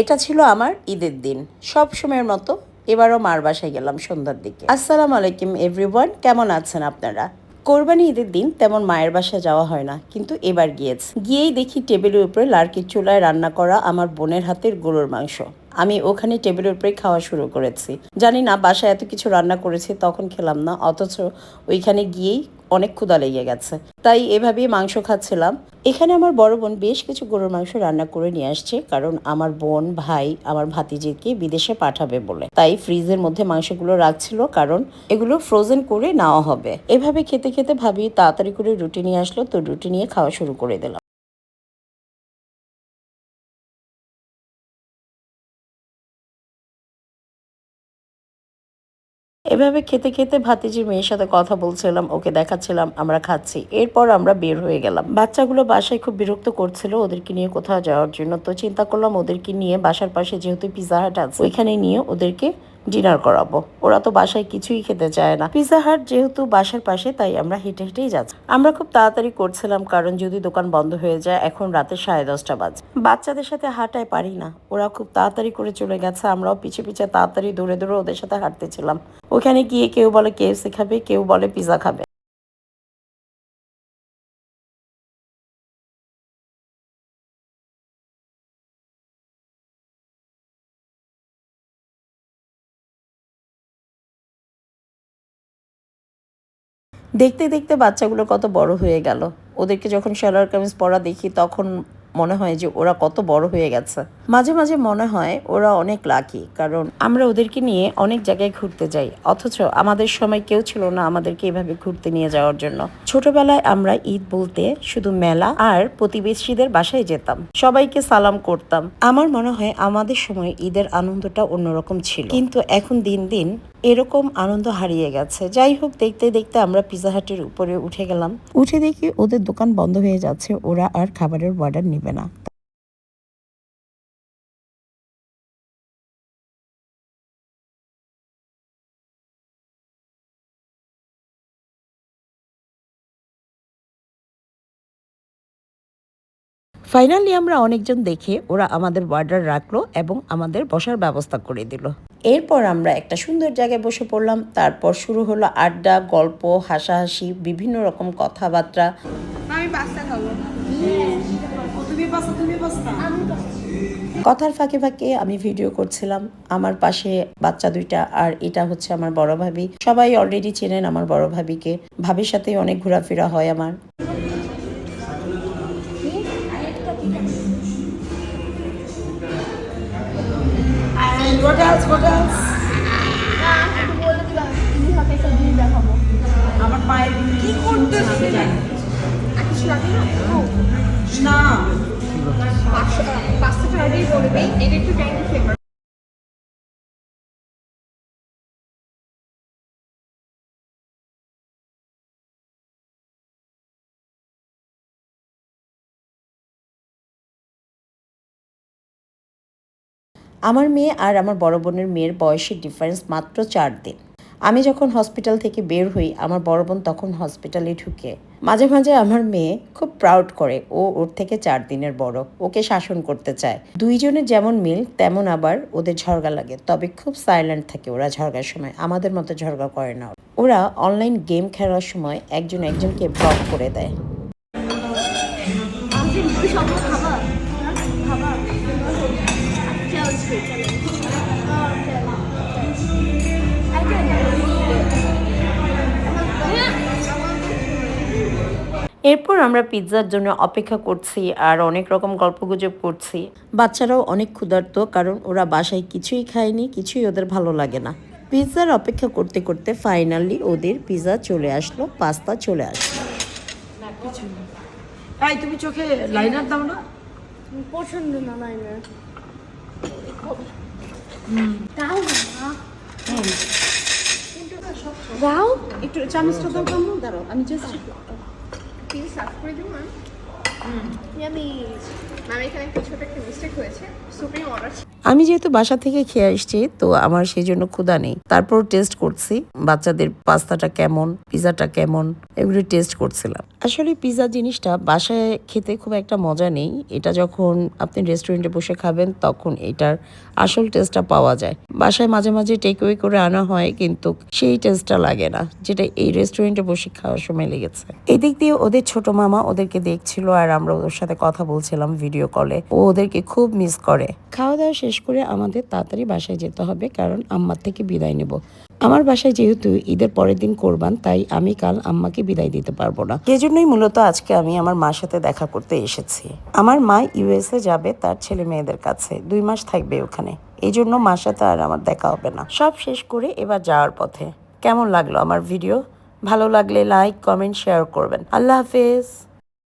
এটা ছিল আমার ঈদের দিন। সব সময়ের মতো এবারও মার বাসায় গেলাম সন্ধ্যার দিকে। আসসালামু আলাইকুম এভরিওয়ান কেমন আছেন আপনারা? কোরবানি ঈদের দিন তেমন মায়ের বাসা যাওয়া হয় না, কিন্তু এবার গিয়েছে। গিয়েই দেখি টেবিলের উপরে লার্কির চুলায় রান্না করা আমার বোনের হাতের গরুর মাংস। আমি ওখানে টেবিলের উপরে খাওয়া শুরু করেছি। জানি না বাসায় এত কিছু রান্না করেছি, তখন খেলাম না, অথচ ওইখানে গিয়েই অনেক ক্ষুদা লেগে গেছে। তাই এভাবেই মাংস খাচ্ছিলাম। এখানে আমার বড় বোন বেশ কিছু গরুর মাংস রান্না করে নিয়ে আসছে, কারণ আমার বোন, ভাই, আমার ভাতিজিকে বিদেশে পাঠাবে বলে। তাই ফ্রিজের মধ্যে মাংসগুলো রাখছিল, কারণ এগুলো ফ্রোজেন করে নেওয়া হবে। এভাবে খেতে খেতে ভাবি তাড়াতাড়ি করে রুটি নিয়ে আসলো, তো রুটি নিয়ে খাওয়া শুরু করে দিলাম। এভাবে খেতে খেতে ভাতিজির মেয়ের সাথে কথা বলছিলাম, ওকে দেখাচ্ছিলাম, আমরা খাচ্ছি। এরপর আমরা বের হয়ে গেলাম। বাচ্চাগুলো বাসায় খুব বিরক্ত করছিল ওদেরকে নিয়ে কোথাও যাওয়ার জন্য। তো চিন্তা করলাম ওদেরকে নিয়ে বাসার পাশে যেহেতু পিজা হাট আছে, ওইখানে নিয়ে ওদেরকে ডিনার করাবো। ওরা তো বাসায় কিছুই খেতে চায় না। পিজা হাট যেহেতু বাসার পাশে, তাই আমরা হেঁটে হেঁটেই যাচ্ছি। আমরা খুব তাড়াতাড়ি করছিলাম, কারণ যদি দোকান বন্ধ হয়ে যায়, এখন রাতে সাড়ে দশটা বাজে। বাচ্চাদের সাথে হাঁটায় পারি না। ওরা খুব তাড়াতাড়ি করে চলে গেছে। আমরাও পিছিয়ে পিছিয়ে তাড়াতাড়ি দৌড়ে দৌড়ে ওদের সাথে হাঁটতেছিলাম ওখানে গিয়ে কেউ বলে কেএফসি খাবে, কেউ বলে পিজা খাবে। দেখতে দেখতে বাচ্চাগুলো কত বড় হয়ে গেল। ওদেরকে যখন সালোয়ার কামিজ পরা দেখি, তখন মনে হয় যে ওরা কত বড় হয়ে গেছে। মাঝে মাঝে মনে হয় ওরা অনেক লাকি কারণ আমরা ওদেরকে নিয়ে অনেক জায়গায় ঘুরতে যাই। অথচ আমাদের সময় কেউ ছিল না আমাদেরকে এভাবে ঘুরতে নিয়ে যাওয়ার জন্য। ছোটবেলায় আমরা ঈদ বলতে শুধু মেলা আর প্রতিবেশীদের বাসায় যেতাম। সবাইকে সালাম করতাম। আমার মনে হয় আমাদের সময় ঈদের আনন্দটা অন্যরকম ছিল। কিন্তু এখন দিন দিন এরকম আনন্দ হারিয়ে গেছে। যাই হোক, দেখতে দেখতে আমরা পিজা হাটের উপরে উঠে গেলাম। উঠে দেখি ওদের দোকান বন্ধ হয়ে যাচ্ছে, ওরা আর খাবারের অর্ডার নেবে না। ফাইনালি আমরা অনেকজন দেখে ওরা আমাদের অর্ডার রাখল এবং আমাদের বসার ব্যবস্থা করে দিল। এরপর আমরা একটা সুন্দর জায়গায় বসে পড়লাম। তারপর শুরু হলো আড্ডা গল্প হাসাহাসি বিভিন্ন রকম কথাবার্তা। আমি পাস্তা খাব। তুমি পাস্তা তুমি পাস্তা। কথার ফাঁকে ফাঁকে আমি ভিডিও করছিলাম। আমার পাশে বাচ্চা দুইটা আর এটা হচ্ছে আমার বড় ভাবি। সবাই অলরেডি চেনেন আমার বড় ভাবিকে। ভাবির সাথে অনেক ঘোরাফেরা হয় আমার। Else? What else? আমার পায়ের কি কিছু না পাঁচশো পাঁচশো টাকাই বলবে, এটা একটু টাইম ফ্লেভার আমার মেয়ে আর আমার বড় বোনের মেয়ের বয়সের ডিফারেন্স মাত্র চার দিন। আমি যখন হসপিটাল থেকে বের হই, আমার বড় বোন তখন হসপিটালে ঢুকে। মাঝে মাঝে আমার মেয়ে খুব প্রাউড করে, ও ওর থেকে চার দিনের বড়, ওকে শাসন করতে চায়। দুইজনের যেমন মিল, তেমন আবার ওদের ঝগড়া লাগে। তবে খুব সাইলেন্ট থাকে ওরা ঝগড়ার সময়, আমাদের মতো ঝগড়া করে না। ওরা অনলাইন গেম খেলার সময় একজন একজনকে ব্লক করে দেয়। এরপর আমরা পিৎজার জন্য অপেক্ষা করছি আর অনেক রকম গল্পগুজব করছি। বাচ্চারাও অনেক ক্ষুধার্ত কারণ ওরা বাসায় কিছুই খায়নি কিছুই ওদের ভালো লাগে না। পিৎজার অপেক্ষা করতে করতে ফাইনালি ওদের পিৎজা চলে আসলো পাস্তা চলে আসলো। তুমি চোখে লাইনার দাও না। পছন্দ না নাই না দাও দাও। একটু চামচটা দাও তো দাঁড়াও আমি জাস্ট প্লিজ সার্ভ করে দিও ম্যাম ইয়ামি এখানে একটা ছোট একটা মিস্টেক হয়েছে। সুপ্রিম অর্ডার আমি যেহেতু বাসা থেকে খেয়ে আসছি তো আমার সেই জন্য ক্ষুধা নেই। তারপর টেস্ট করছি বাচ্চাদের পাস্তাটা কেমন পিজাটা কেমন এগুলো টেস্ট করছিলাম। আসলে পিজা জিনিসটা বাসায় খেতে খুব একটা মজা নেই। এটা যখন আপনি রেস্টুরেন্টে বসে খাবেন, তখন এটার আসল টেস্টটা পাওয়া যায়। বাসায় মাঝে মাঝে টেক ওয়ে করে আনা হয়, কিন্তু সেই টেস্টটা লাগে না, যেটা এই রেস্টুরেন্টে বসে খাওয়ার সময় লেগেছে। এদিক দিয়ে ওদের ছোট মামা ওদেরকে দেখছিল, আর আমরা ওদের সাথে কথা বলছিলাম ভিডিও কলে ও ওদেরকে খুব মিস করে। খাওয়া দাওয়া শেষ করে আমাদের তাড়াতাড়ি বাসায় যেতে হবে, কারণ আম্মার থেকে বিদায় নেব। আমার বাসায় যেহেতু ঈদের পরের দিন করবান, তাই আমি কাল আম্মাকে বিদায় দিতে পারব না। সেজন্যই মূলত আজকে আমি আমার মার সাথে দেখা করতে এসেছি। আমার মা ইউএসএ যাবে তার ছেলে মেয়েদের কাছে। দুই মাস থাকবে ওখানে। এই জন্য মার সাথে আর আমার দেখা হবে না। সব শেষ করে এবার যাওয়ার পথে। কেমন লাগল আমার ভিডিও? ভালো লাগলে লাইক, কমেন্ট, শেয়ার করবেন। আল্লাহ হাফেজ।